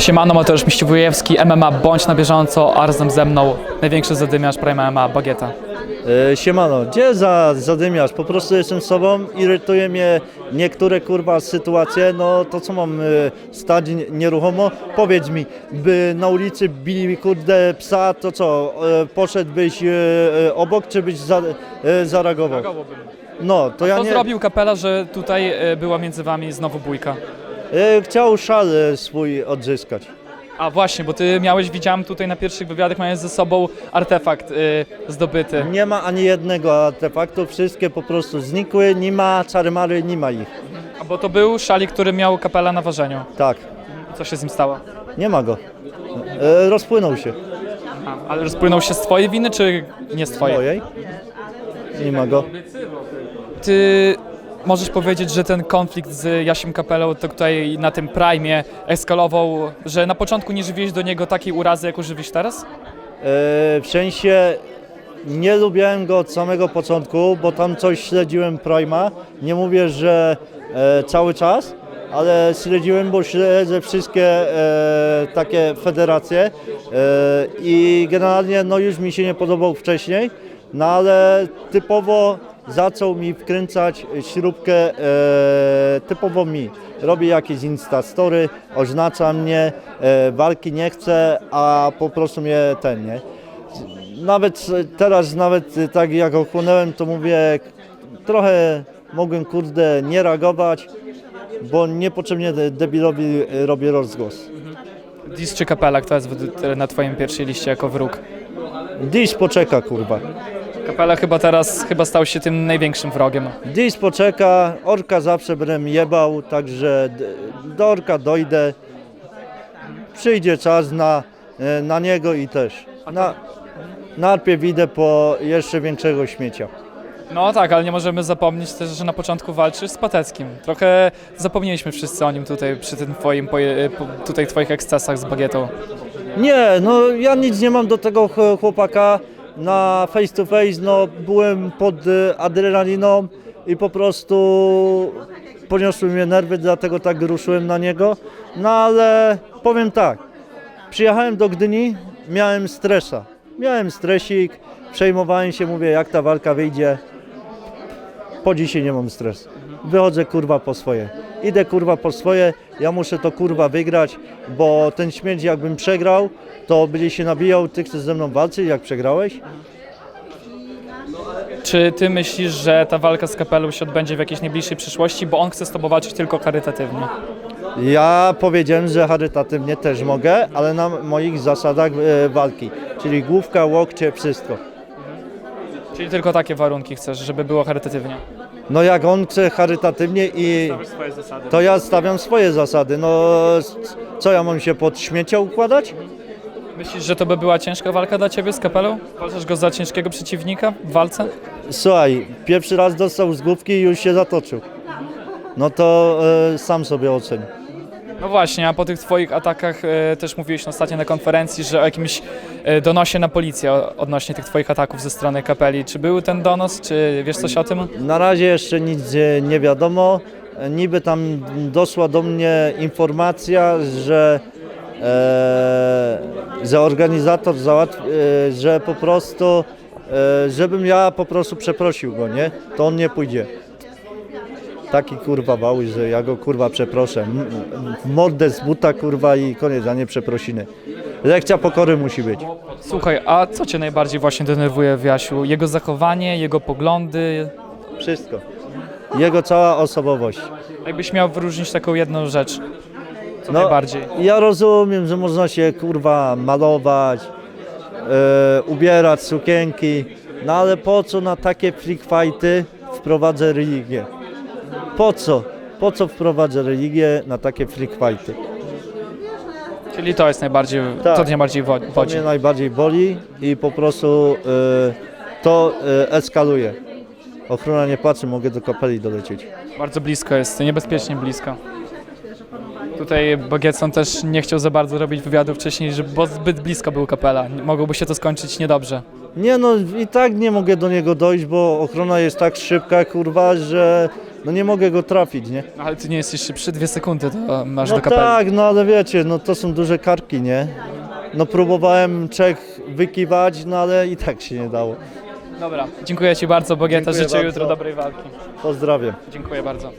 Siemano, Mateusz Miściwojewski, MMA, bądź na bieżąco, a razem ze mną największy zadymiarz Prime MMA, Bagieta. E, Siemano, gdzie za zadymiarz? Po prostu jestem sobą, irytuje mnie niektóre kurwa sytuacje, no to co mam e, stać nieruchomo? Powiedz mi, by na ulicy bili mi kurde psa, to co, e, poszedłbyś obok, czy byś za, e, zareagował? No, to ja Co nie... zrobił kapela, że tutaj była między wami znowu bójka? E, chciał szal swój odzyskać. A właśnie, bo ty miałeś, widziałem tutaj na pierwszych wywiadach, miałeś ze sobą artefakt e, zdobyty. Nie ma ani jednego artefaktu, wszystkie po prostu znikły, nie ma czary-mary, nie ma ich. A bo to był szalik, który miał kapela na ważeniu. Tak, co się z nim stało? nie ma go. E, rozpłynął się. A, ale rozpłynął się z twojej winy, czy nie z twojej? Mojej? Nie ma go. Ty możesz powiedzieć, że ten konflikt z Jasim Kapelą to tutaj na tym prime eskalował, że na początku nie żywiłeś do niego takiej urazy, jak żywisz teraz? E, w sensie nie lubiłem go od samego początku, bo tam coś śledziłem Prima. Nie mówię, że e, cały czas, ale śledziłem, bo śledzę wszystkie e, takie federacje i generalnie no już mi się nie podobał wcześniej, no ale typowo zaczął mi wkręcać śrubkę e, typowo mi. Robię jakieś instastory, oznacza mnie, e, walki nie chcę, a po prostu mnie ten, nie? Nawet teraz, nawet tak jak ochłonąłem, to mówię, trochę mogłem kurde nie reagować, bo niepotrzebnie de- debilowi robię rozgłos. Dis czy Kapela, kto jest na twoim pierwszej liście jako wróg? Dziś poczeka kurwa. Kapela chyba teraz chyba stał się tym największym wrogiem. Dziś poczeka, orka zawsze będę jebał, także do orka dojdę. Przyjdzie czas na, e, na niego i też. Na, najpierw idę po jeszcze większego śmiecia. No tak, ale nie możemy zapomnieć też, że na początku walczysz z Pateckim. Trochę zapomnieliśmy wszyscy o nim tutaj przy tym twoim, po- tutaj twoich ekscesach z Bagietą. Nie, no ja nic nie mam do tego ch- chłopaka. Na face to face, no byłem pod e, adrenaliną i po prostu poniosły mnie nerwy, dlatego tak ruszyłem na niego. No ale powiem tak, przyjechałem do Gdyni, miałem stresa. Miałem stresik, przejmowałem się, mówię jak ta walka wyjdzie. Po dzisiaj nie mam stresu. Wychodzę kurwa po swoje. Idę kurwa po swoje, ja muszę to kurwa wygrać, bo ten śmierć jakbym przegrał, to będzie się nabijał, ty chcesz ze mną walczyć, jak przegrałeś? Czy ty myślisz, że ta walka z Kapelą się odbędzie w jakiejś najbliższej przyszłości, bo on chce z tobą walczyć tylko charytatywnie? Ja powiedziałem, że charytatywnie też mogę, ale na moich zasadach e, walki, czyli główka, łokcie, wszystko. Czyli tylko takie warunki chcesz, żeby było charytatywnie? No jak on chce charytatywnie i swoje zasady. to ja stawiam swoje zasady, no co ja mam się pod śmiecia układać? Myślisz, że to by była ciężka walka dla ciebie z Kapelą? Uważasz go za ciężkiego przeciwnika w walce? Słuchaj, pierwszy raz dostał z główki i już się zatoczył. No to e, sam sobie oceń. No właśnie, a po tych twoich atakach e, też mówiłeś ostatnio na konferencji, że o jakimś e, donosie na policję odnośnie tych twoich ataków ze strony kapeli. Czy był ten donos, czy wiesz coś o tym? Na razie jeszcze nic e, nie wiadomo. E, Niby tam doszła do mnie informacja, że, e, że organizator załatw, e, że po prostu, e, żebym ja po prostu przeprosił go, nie? To on nie pójdzie. Taki kurwa bały, że ja go kurwa przeproszę. M- W mordę z buta kurwa i koniec, a nie przeprosiny. Lekcja pokory musi być. Słuchaj, a co cię najbardziej właśnie denerwuje w Jasiu? Jego zachowanie, jego poglądy? Wszystko. Jego cała osobowość. Jakbyś miał wyróżnić taką jedną rzecz, co No, najbardziej? Ja rozumiem, że można się kurwa malować, e, ubierać sukienki, no ale po co na takie freak fighty wprowadzę religię? Po co? Po co wprowadzę religię na takie freak fighty? Czyli to jest najbardziej, Tak. to cię najbardziej wo- To wodzi. mnie najbardziej boli i po prostu e, to e, eskaluje. Ochrona nie patrzy, mogę do kapeli dolecieć. Bardzo blisko jest, niebezpiecznie blisko. Tutaj Bogiecon też nie chciał za bardzo robić wywiadów wcześniej, że, bo zbyt blisko był kapela. Mogłoby się to skończyć niedobrze. Nie no, i tak nie mogę do niego dojść, bo ochrona jest tak szybka, kurwa, że no nie mogę go trafić, nie? No, ale ty nie jesteś szybszy, dwie sekundy to masz No do kapeli. tak, no ale wiecie, no to są duże karki, nie? No próbowałem Czech wykiwać, no ale i tak się nie dało. Dobra, dziękuję Ci bardzo, Bogieta, Dziękuję życzę bardzo. jutro dobrej walki. Pozdrawiam. Dziękuję bardzo.